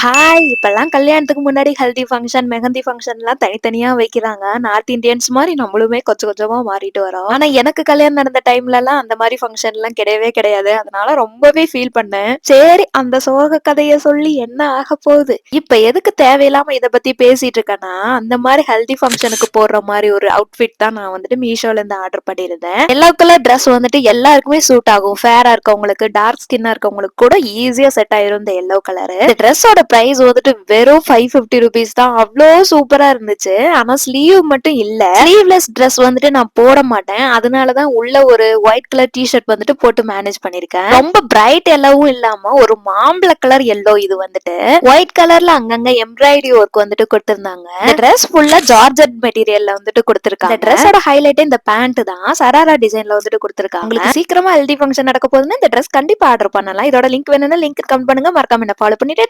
Hi இப்பெல்லாம் கல்யாணத்துக்கு முன்னாடி ஹல்தி ஃபங்க்ஷன் மெஹந்தி ஃபங்க்ஷன்லாம் தனித்தனியா வைக்கிறாங்க. நார்த் இந்தியன்ஸ் மாதிரி நம்மளுமே கொஞ்சம் கொஞ்சமா மாறிட்டு வரோம். ஆனா எனக்கு கல்யாணம் நடந்த டைம்லலாம் அந்த மாதிரி ஃபங்க்ஷன்லாம் கிடையவே கிடையாது. அதனால ரொம்பவே ஃபீல் பண்ணேன். சரி அந்த சோக கதையை சொல்லி என்ன ஆக போகுது? இப்ப எதுக்கு தேவையில்லாம இதை பத்தி பேசிட்டு இருக்கேன்னா அந்த மாதிரி ஹெல்தி ஃபங்க்ஷனுக்கு போடுற மாதிரி ஒரு அவுட்ஃபிட் தான் நான் வந்துட்டு மீஷோல இருந்து ஆர்டர் பண்ணியிருந்தேன். எல்லா கலர் ட்ரெஸ் வந்துட்டு எல்லாருக்குமே சூட் ஆகும். ஃபேரா இருக்கவங்களுக்கு டார்க் ஸ்கின்னா இருக்கவங்களுக்கு கூட ஈஸியா செட் ஆயிரும் இந்த எல்லோ கலர் இந்த ட்ரெஸ்ஸோட பிரைஸ் வந்துட்டு வெறும் ஃபைவ் ஃபிஃப்டி ருபீஸ் தான். அவ்வளோ சூப்பரா இருந்துச்சு. ஆனா ஸ்லீவ் மட்டும் இல்ல. ஸ்லீவ்லெஸ் ட்ரெஸ் வந்துட்டு நான் போட மாட்டேன். அதனாலதான் உள்ள ஒரு ஒயிட் கலர் டிஷர்ட் வந்துட்டு போட்டு மேனேஜ் பண்ணிருக்கேன். ரொம்ப பிரைட் எல்லோவும் இல்லாம ஒரு மாம்பழ கலர் எல்லோ இது வந்துட்டு. ஒயிட் கலர்ல அங்கங்க எம்ப்ராய்டரி ஒர்க் வந்துட்டு கொடுத்திருந்தாங்க. ட்ரெஸ் ஃபுல்லா ஜார்ஜட் மெட்டீரியல்ல வந்துட்டு கொடுத்திருக்காங்க. ட்ரெஸ்ஸோட ஹைலைட் இந்த பேண்ட் தான். சராரா டிசைன்ல வந்துட்டு கொடுத்திருக்காங்க. உங்களுக்கு சீக்கிரமா ஹெல்தி ஃபங்க்ஷன் நடக்க போகுதுன்னா இந்த ட்ரெஸ் கண்டிப்பா ஆர்டர் பண்ணலாம். இதோட லிங்க் வேணும்னா லிங்க் கமெண்ட் பண்ணுங்க. மறக்காம என்ன ஃபாலோ பண்ணிட்டு